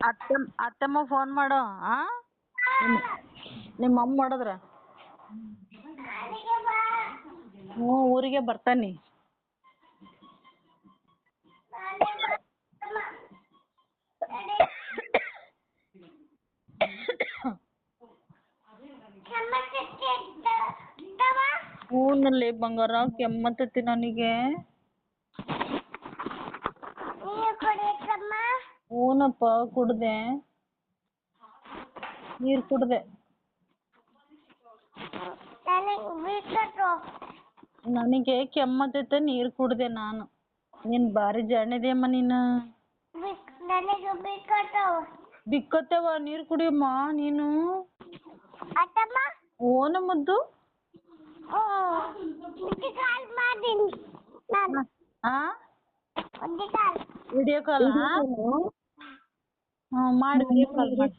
ಅತ್ತೆ ಅತ್ತಮ್ಮ ಫೋನ್ ಮಾಡು, ಆ? ನಿಮ್ಮ ಅಮ್ಮ ಮಾಡಿದ್ರ? ಹ್ಞೂ, ಊರಿಗೆ ಬರ್ತಾನೆ. ಹ್ಞೂನಲ್ಲಿ ಬಂಗಾರ ಕೆಮ್ಮತ್ತೈತಿ ನನಗೆ. ಹ್ಞೂನಪ್ಪ ಕುಡ್ದೆ. ನೀರು ಕುಡ್ದೆ. ನನಗೆ ಕೆಮ್ಮತ್ತೈತೆ ನೀರು ಕುಡ್ದೆ ನಾನು. ನೀನು ಭಾರಿ ಜಾಣಿದೆಯಮ್ಮ ನೀನು. ಬೇಕಾದವು ನೀರ್ ಕುಡಿಯಮ್ಮ ನೀನು. ಓನ ಮುದ್ದು. ಹಾ ಆ? ವಿಡಿಯೋ ಕಾಲ್ ಹ್ಞೂ ಮಾಡಿ ವಿಡಿಯೋ ಕಾಲ್ ಮಾಡಿ